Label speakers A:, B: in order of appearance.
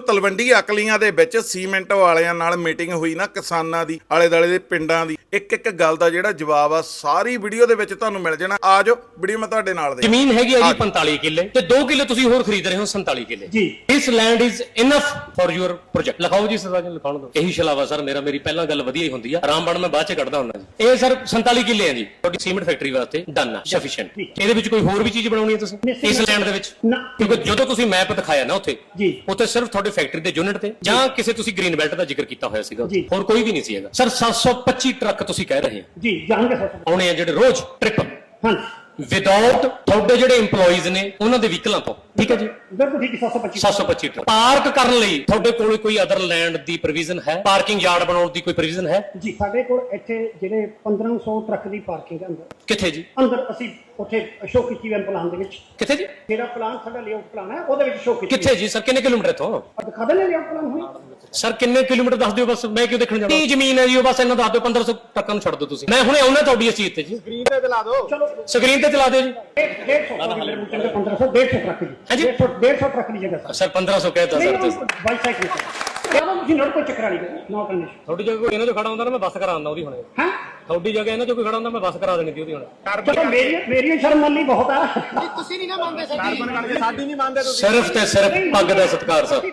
A: ਤਲਵੰਡੀ ਅਕਲੀਆਂ ਦੇ ਵਿੱਚ ਸੀਮੈਂਟ ਵਾਲਿਆਂ ਨਾਲ ਮੀਟਿੰਗ ਹੋਈ ਨਾ ਕਿਸਾਨਾਂ ਦੀ ਆਲੇ ਦਾਲੇ ਦੇ ਪਿੰਡਾਂ ਦੀ। ਇੱਕ ਇੱਕ ਗੱਲ ਦਾ ਜਿਹੜਾ ਜਵਾਬ ਆ ਸਾਰੀ ਵੀਡੀਓ ਦੇ ਵਿੱਚ ਤੁਹਾਨੂੰ ਮਿਲ ਜਾਣਾ। ਆ ਜਾਓ ਵੀਡੀਓ ਮੈਂ ਤੁਹਾਡੇ ਨਾਲ ਦੇ
B: ਜ਼ਮੀਨ ਹੈਗੀ ਹੈ ਜੀ 45 ਕਿੱਲੇ ਤੇ 2 ਕਿੱਲੇ ਤੁਸੀਂ ਹੋਰ ਖਰੀਦ ਰਹੇ ਹੋ 47 ਕਿੱਲੇ।
C: ਜੀ।
B: ਇਸ land is enough for your project ਲਿਖਾਓ ਜੀ ਸਰਦਾਰ ਜੀ ਲਿਖਾਉਣ ਦਿਓ। ਇਹੀ ਸ਼ਲਾਵਾ ਸਰ ਮੇਰਾ ਮੇਰੀ ਪਹਿਲਾਂ ਗੱਲ ਵਧੀਆ ਹੀ ਹੁੰਦੀ ਆ। ਆਰਾਮ ਬਣ ਮੈਂ ਬਾਅਦ ਚ ਕੱਢਦਾ ਹੁੰਦਾ ਜੀ। ਇਹ ਸਰ 47 ਕਿੱਲੇ ਆ ਜੀ। ਤੁਹਾਡੀ ਸੀਮੈਂਟ ਫੈਕਟਰੀ ਵਾਸਤੇ ਡਨ ਆ ਸਫੀਸ਼ੀਐਂਟ ਇਹਦੇ ਵਿੱਚ ਕੋਈ ਹੋਰ ਵੀ ਚੀਜ਼ ਬਣਾਉਣੀ ਹੈ ਤੁਸੀਂ? ਇਸ ਲੈਂਡ ਦੇ ਵਿੱਚ। ਕਿਉਂਕਿ ਜਦੋਂ ਤੁਸੀਂ ਮੈਪ ਦਿਖਾਇਆ ਨਾ ਉੱਥੇ
C: ਜੀ।
B: ਉੱਥੇ ਸਿਰਫ ਤੁਹਾਡੇ ਫੈਕਟਰੀ ਦੇ ਯੂਨਿਟ ਤੇ ਜਾਂ ਕਿਸੇ ਤੁਸੀਂ ਗ੍ਰੀਨ ਬੈਲਟ ਦਾ ਜ਼ਿਕਰ ਕੀਤਾ ਹੋਇਆ ਸੀਗਾ। ਹੋਰ ਕੋਈ ਵੀ ਨਹੀਂ ਸੀ ਹੈਗਾ। ਸਰ 725 ਟਰੱਕ ਤੁਸੀਂ ਕਹਿ ਰਹੇ ਹੋ?
C: ਜੀ ਜਾਣਗੇ ਸਰ।
B: ਆਉਣੇ ਆ ਜਿਹੜੇ ਰੋਜ਼ ਟ੍ਰਿਪ
C: ਹਾਂਜੀ।
B: ਵਿਦਆਊਟ ਤੁਹਾਡੇ ਜਿਹੜੇ EMPLOYEES ਨੇ ਉਹਨਾਂ ਦੇ ਵਹੀਕਲਾਂ ਤੋਂ। ਠੀਕ ਹੈ ਜੀ?
C: ਬਿਲਕੁਲ ਠੀਕ ਹੈ 725
B: 725 ਟਰੱਕ। ਪਾਰਕ ਕਰਨ ਲਈ ਤੁਹਾਡੇ ਕੋਲ ਕੋਈ ਅਦਰ ਲੈਂਡ ਦੀ ਪ੍ਰੋਵੀਜ਼ਨ ਹੈ? ਪਾਰਕਿੰਗ ਯਾਰਡ ਬਣਾਉਣ ਦੀ ਕੋਈ ਪ੍ਰੋਵੀਜ਼ਨ ਹੈ?
C: ਜੀ ਸਾਡੇ ਕੋਲ ਇੱਥੇ ਜਿਹੜੇ 1500 ਟਰੱਕ ਦੀ ਪਾਰਕਿੰਗ ਹੈ ਅੰਦਰ।
B: ਕਿੱਥੇ ਜੀ?
C: ਅੰਦਰ ਅਸੀਂ ਉੱਥੇ ਕੀਤੀ ਹੈ ਪਲਾਨ ਦੇ ਵਿੱਚ।
B: ਕਿੱਥੇ ਜੀ?
C: ਜਿਹੜਾ ਪਲਾਨ ਸਾਡਾ ਲੇਆਊਟ ਪਲਾਨ ਹੈ ਉਹਦੇ ਵਿੱਚ ਸ਼ੋਅ ਕੀਤੀ
B: ਕਿੱਥੇ ਜੀ? ਸਰ ਕਿੰਨੇ ਕਿਲੋਮੀਟਰ ਤੋਂ
C: ਦਿਖਾ ਦੇਣੇ ਲੇਆਊਟ ਪਲਾਨ ਹੋਈ।
B: ਸਰ ਕਿੰਨੇ ਕਿਲੋਮੀਟਰ ਦੱਸ ਦਿਓ ਬਸ ਮੈਂ ਕਿਉਂ ਦੇਖਣ ਜਾਵਾਂ ਕੀ ਜ਼ਮੀਨ ਹੈ ਜੀ ਉਹ ਬਸ ਇਹਨਾਂ ਦੱਸ ਦਿਓ 1500 ਟਰੱਕਾਂ ਨੂੰ ਛੱਡ ਦਿਓ ਤੁਸੀਂ। ਮੈਂ ਹੁਣੇ ਆਉਣਾ ਤੁਹਾਡੀ ਇਸ ਚੀਜ਼ ਤੇ ਜੀ।
C: ਚਲੋ
B: ਸਕਰੀਨ ਤੇ ਚਲਾ ਦਿਓ। ਜੀ
C: 150 ਮੇਰੇ ਮੁੰਡੇ ਦੇ 1500 150 ਟਰੱਕ ਦੀ
B: ਹਾਂਜੀ।
C: 150 150 ਟਰੱਕ ਦੀ ਜਗ੍ਹਾ ਸਰ
B: ਸਰ 1500 ਕਹਿਤਾ
C: ਨਹੀਂ
B: ਸਰ ਤੁਸੀਂ
C: ਬਾਈਸਾਈਕਲ ਕਹਿੰਦਾ ਤੁਸੀਂ ਨੋਟ ਕੋਈ ਚੱਕਰ ਵਾਲੀ ਨੋ ਕੰਡੀਸ਼ਨ
B: ਤੁਹਾਡੀ ਜਗ੍ਹਾ ਕੋਈ ਇਹਨਾਂ ਚੋਂ ਖੜਾ ਹੁੰਦਾ ਨਾ ਮੈਂ ਬੱਸ ਕਰਾ ਦਿੰਦਾ ਉਹਦੀ ਹੁਣੇ
C: ਹਾਂ
B: ਤੁਹਾਡੀ ਜਗ੍ਹਾ ਇਹਨਾਂ ਚੋਂ ਕੋਈ ਖੜਾ ਹੁੰਦਾ ਮੈਂ ਬੱਸ ਕਰਾ ਦੇਣੀ ਸੀ ਉਹਦੀ ਹੁਣੇ
C: ਚਲੋ ਮੇਰੀ ਮੇਰੀ ਸ਼ਰਮ ਮੰਨ ਲਈ ਬਹੁਤ ਆ
B: ਸਿਰਫ ਤੇ ਸਿਰਫ ਪੱਗ ਦਾ ਸਤਿਕਾਰ ਸਰ